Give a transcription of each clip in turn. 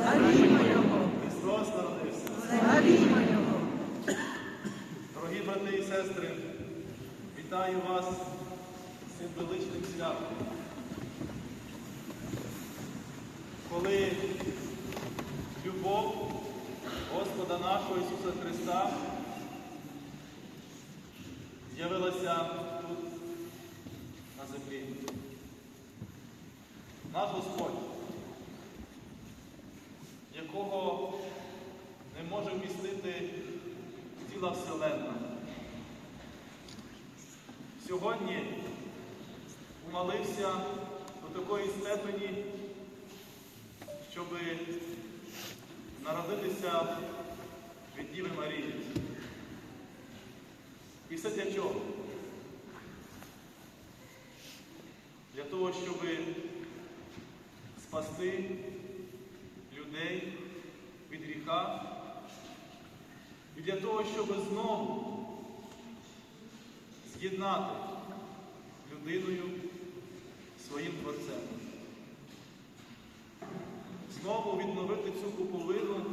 Славімо Його! Христос народився. Славімо Його! Дорогі брати і сестри, вітаю вас з цим величним святом. Коли любов Господа нашого Ісуса Христа з'явилася тут на землі. Наш Господь, якого не може вмістити ціла Вселенна. Сьогодні умалився до такої степені, щоб народитися від Діви Марії. І все для чого? Для того, щоб спасти людей гріха і для того, щоб знову з'єднати людиною своїм Творцем. Знову відновити цю куполину,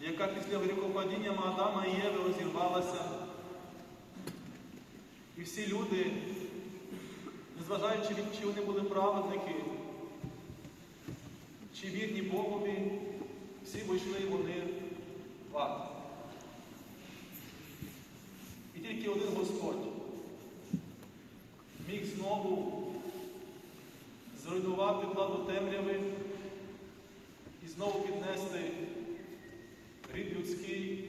яка після гріхопадіння Адама і Єви розірвалася. І всі люди, незважаючи від чи вони були праведники, чи вірні Богові, всі вийшли вони в ад. І тільки один Господь міг знову зруйнувати владу темряви і знову піднести рід людський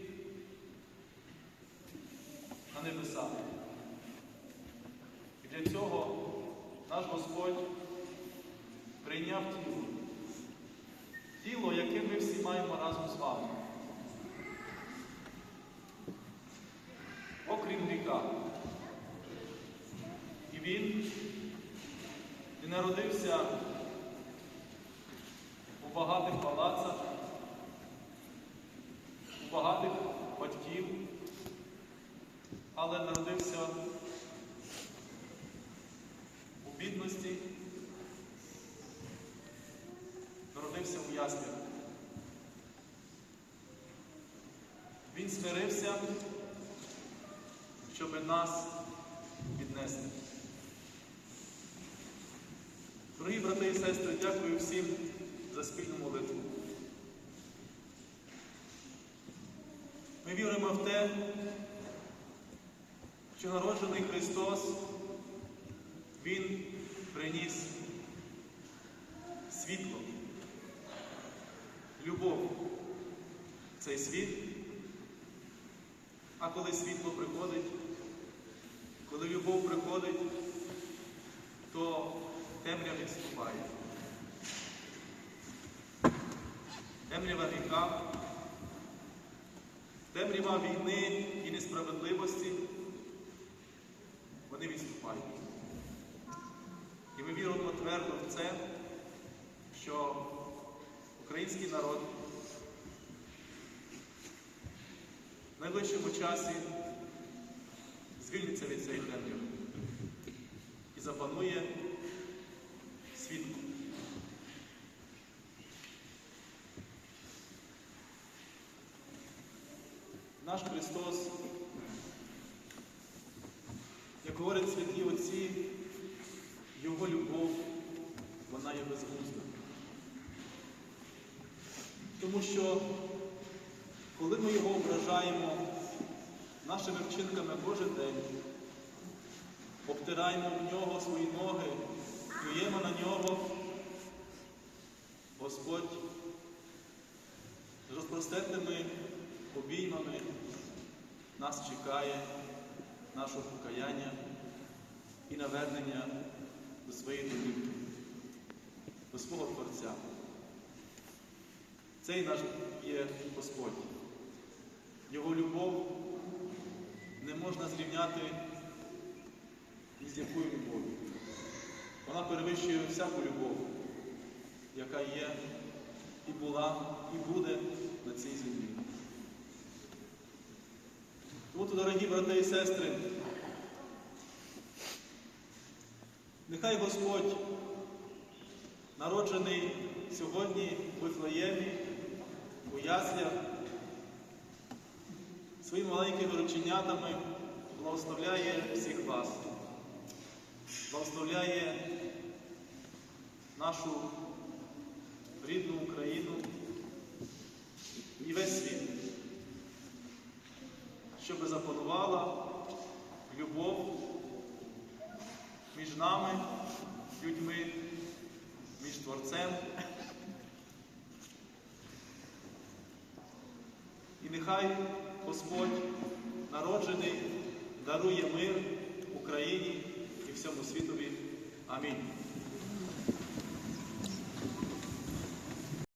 на небеса. І для цього наш Господь прийняв тіло. Тіло, яке ми всі маємо разом з вами. Окрім гріха. І він не народився у багатих палацах, у багатих батьків, але народився у бідності, народився у яслях. Він смирився, щоб нас піднести. Дорогі брати і сестри, дякую всім за спільну молитву. Ми віримо в те, що народжений Христос, Він приніс світло, любов в цей світ. А коли світло приходить, коли любов приходить, то темрява відступає. Темрява гріха, темрява війни і несправедливості, вони відступають. І ми віримо твердо в це, що український народ найближчому часі звільниться від цієї темряви і запанує світло. Наш Христос, як говорять святі Отці, Його любов, вона є безглузда. Тому що, коли ми його ображаємо нашими вчинками кожен день, обтираємо в нього свої ноги, плюємо на нього, Господь з розпростертими обіймами нас чекає, нашого покаяння і навернення до своєї домівки, до свого Творця. Цей наш є Господь. Його любов не можна зрівняти ні з якою любов'ю. Вона перевищує всяку любов, яка є і була, і буде на цій землі. Тому, то, дорогі брати і сестри, нехай Господь народжений сьогодні в Вифлеємі, у яслях, своїми маленькими рученятами благословляє всіх вас, благословляє нашу рідну Україну і весь світ, щоб запанувала любов між нами, людьми, між Творцем. І нехай Господь народжений дарує мир Україні і всьому світові. Амінь.